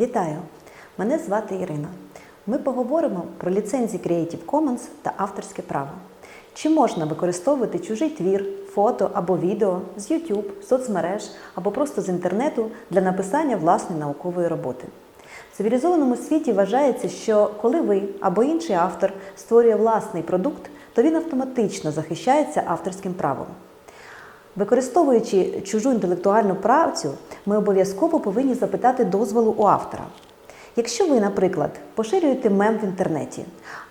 Вітаю! Мене звати Ірина. Ми поговоримо про ліцензії Creative Commons та авторське право. Чи можна використовувати чужий твір, фото або відео з YouTube, соцмереж або просто з інтернету для написання власної наукової роботи? В цивілізованому світі вважається, що коли ви або інший автор створює власний продукт, то він автоматично захищається авторським правом. Використовуючи чужу інтелектуальну працю, ми обов'язково повинні запитати дозволу у автора. Якщо ви, наприклад, поширюєте мем в інтернеті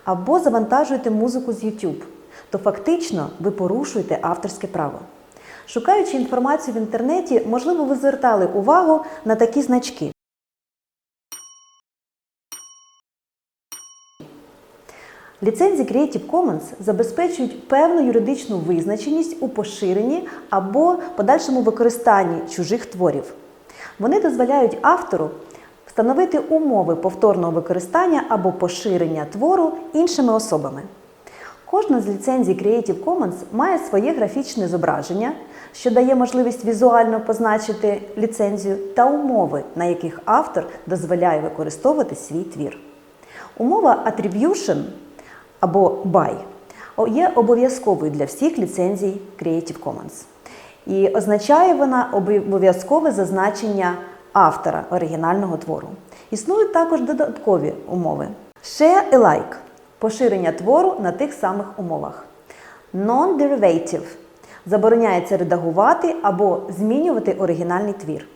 або завантажуєте музику з YouTube, то фактично ви порушуєте авторське право. Шукаючи інформацію в інтернеті, можливо, ви звертали увагу на такі значки. Ліцензії Creative Commons забезпечують певну юридичну визначеність у поширенні або подальшому використанні чужих творів. Вони дозволяють автору встановити умови повторного використання або поширення твору іншими особами. Кожна з ліцензій Creative Commons має своє графічне зображення, що дає можливість візуально позначити ліцензію та умови, на яких автор дозволяє використовувати свій твір. Умова Attribution або BY є обов'язковою для всіх ліцензій Creative Commons. І означає вона обов'язкове зазначення автора оригінального твору. Існують також додаткові умови. Share alike – поширення твору на тих самих умовах. Non-derivative – забороняється редагувати або змінювати оригінальний твір.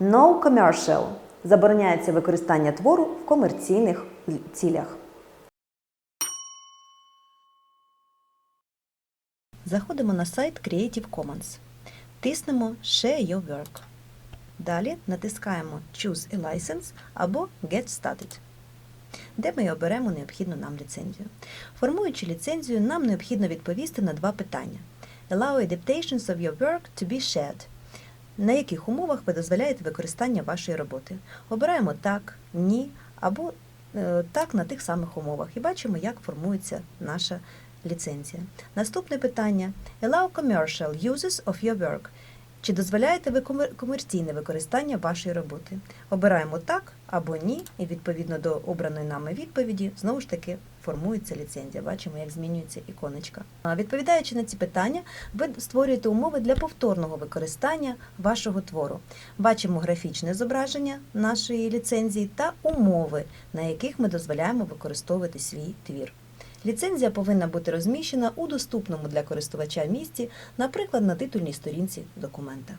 No commercial – забороняється використання твору в комерційних цілях. Заходимо на сайт Creative Commons. Тиснемо Share Your Work. Далі натискаємо Choose a License або Get Started, де ми оберемо необхідну нам ліцензію. Формуючи ліцензію, нам необхідно відповісти на два питання. Allow adaptations of your work to be shared. На яких умовах ви дозволяєте використання вашої роботи? Обираємо так, ні або е, так на тих самих умовах і бачимо, як формується наша ліцензія. Наступне питання: Allow commercial uses of your work. Чи дозволяєте ви комер- комерційне використання вашої роботи? Обираємо так або ні, і відповідно до обраної нами відповіді знову ж таки формується ліцензія. Бачимо, як змінюється іконочка. Відповідаючи на ці питання, ви створюєте умови для повторного використання вашого твору. Бачимо графічне зображення нашої ліцензії та умови, на яких ми дозволяємо використовувати свій твір. Ліцензія повинна бути розміщена у доступному для користувача місці, наприклад, на титульній сторінці документа.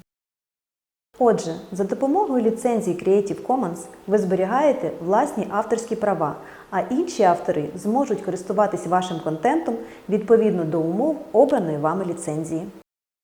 Отже, за допомогою ліцензії Creative Commons ви зберігаєте власні авторські права, а інші автори зможуть користуватись вашим контентом відповідно до умов обраної вами ліцензії.